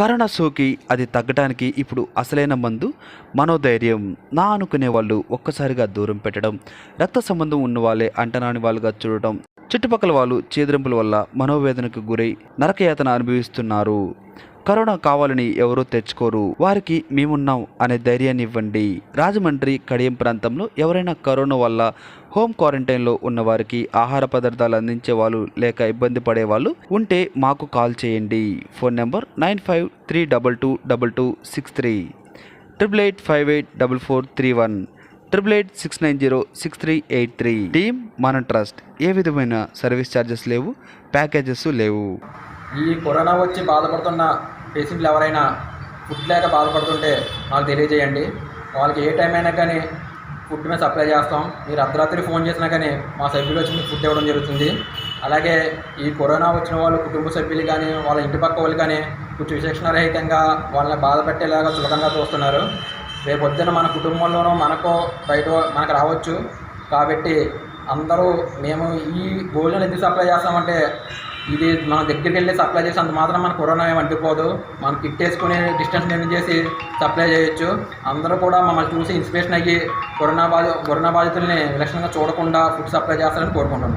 Corona సోకి అది తగ్గడానికి ఇప్పుడు అసలైన మందు మనోధైర్యం నా అనుకునే వాళ్ళు ఒక్కసారిగా దూరం పెట్టడం రక్త సంబంధం ఉన్న వాళ్ళే అంటనాని వాళ్ళుగా చూడటం చుట్టుపక్కల వాళ్ళు చేదరింపుల వల్ల మనోవేదనకు గురై నరకయాతన అనుభవిస్తున్నారు. కరోనా కావాలని ఎవరూ తెచ్చుకోరు. వారికి మేమున్నాం అనే ధైర్యాన్ని ఇవ్వండి రాజమండ్రి కడియం ప్రాంతంలో ఎవరైనా కరోనా వల్ల హోమ్ క్వారంటైన్లో ఉన్న వారికి ఆహార పదార్థాలు అందించే వాళ్ళు లేక ఇబ్బంది పడే వాళ్ళు ఉంటే మాకు కాల్ చేయండి. Phone number nine five three double two double two six three. Triple eight five eight double four three one. Triple eight six nine zero six three eight three. Team మన ట్రస్ట్. ఏ విధమైన service charges లేవు packages లేవు. ఈ corona వచ్చి బాధపడుతున్న పేషెంట్లు ఎవరైనా ఫుడ్ లేక బాధపడుతుంటే మాకు తెలియజేయండి. వాళ్ళకి ఏ టైం అయినా కానీ ఫుడ్ మేము సప్లై చేస్తాం. మీరు అర్ధరాత్రి ఫోన్ చేసినా కానీ మా సభ్యులు వచ్చి మీకు ఫుడ్ ఇవ్వడం జరుగుతుంది. అలాగే ఈ కరోనా వచ్చిన వాళ్ళు కుటుంబ సభ్యులు కానీ వాళ్ళ ఇంటి పక్క వాళ్ళు కానీ కొంచెం విచక్షణ రహితంగా వాళ్ళని బాధ పెట్టేలాగా సులభంగా చూస్తున్నారు. రేపు పొద్దున మన కుటుంబంలోనూ మనకో బయట మనకు రావచ్చు. కాబట్టి అందరూ మేము ఈ భోజనం ఎందుకు సప్లై చేస్తామంటే ఇది మన దగ్గరికి వెళ్ళి సప్లై చేసి అంత మాత్రం మన కరోనా ఏమి అంటుకోదు మనం కిట్ వేసుకుని డిస్టెన్స్ మెయింటైన్ చేసి సప్లై చేయొచ్చు. అందరూ కూడా మమ్మల్ని చూసి ఇన్స్పిరేషన్ అయ్యి కరోనా బాధ కరోనా బాధితుల్ని విలక్షణంగా చూడకుండా ఫుడ్ సప్లై చేస్తారని కోరుకుంటున్నాం.